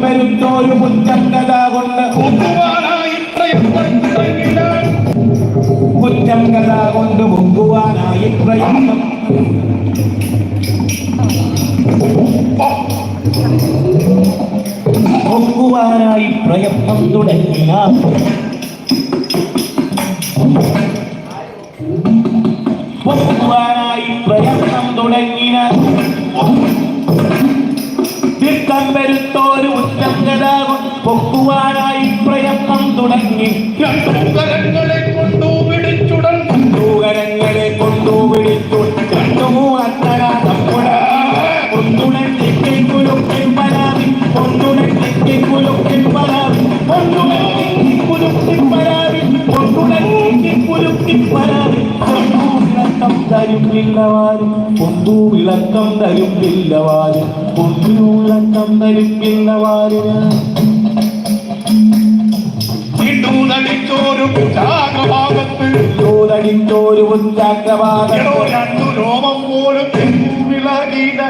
വരുത്തോരു മുറ്റങ്കഥ കൊണ്ട് കൂട്ടുവാനായി പ്രയത്നം കുറ്റം കഥ കൊണ്ട് പ്രയത്നം മുങ്ങുവാനായി പ്രയത്നം തുടങ്ങിയ പൊക്കുവാനായി പ്രയത്നം തുടങ്ങിന തിട്ടം വരുത്തോരു ഉച്ചങ്കത പൊക്കുവാനായി പ്രയത്നം തുടങ്ങി. രണ്ടുകരങ്ങളെ കൊണ്ടു പിടിച്ചുടൻ ഭൂകരങ്ങളെ കൊണ്ടു പിടിച്ചു രണ്ടു മൂന്നത്തര നമ്മുടെ ഒന്നുടൻ തെക്കേ കുലുക്കിൽ പരാതി. ഒന്നുടൻ തെക്കേ കുലുക്കിൽ പരാതി. ഒന്നുടൻ തെക്കേ പരാതി. ഒന്നുടൻ പരാതി. തരുന്നില്ലവാരും ഒന്നു വിളക്കം തരുമ്പില്ലവാരും ഒന്നു വിളക്കം തരുന്നില്ലവാരും ഇടൂതടിച്ചോരും ചാകഭാഗത്ത് ോരടിച്ചോരു ഉച്ചാഗ്രവാദം രണ്ടു രോമം പോലും വിളകിട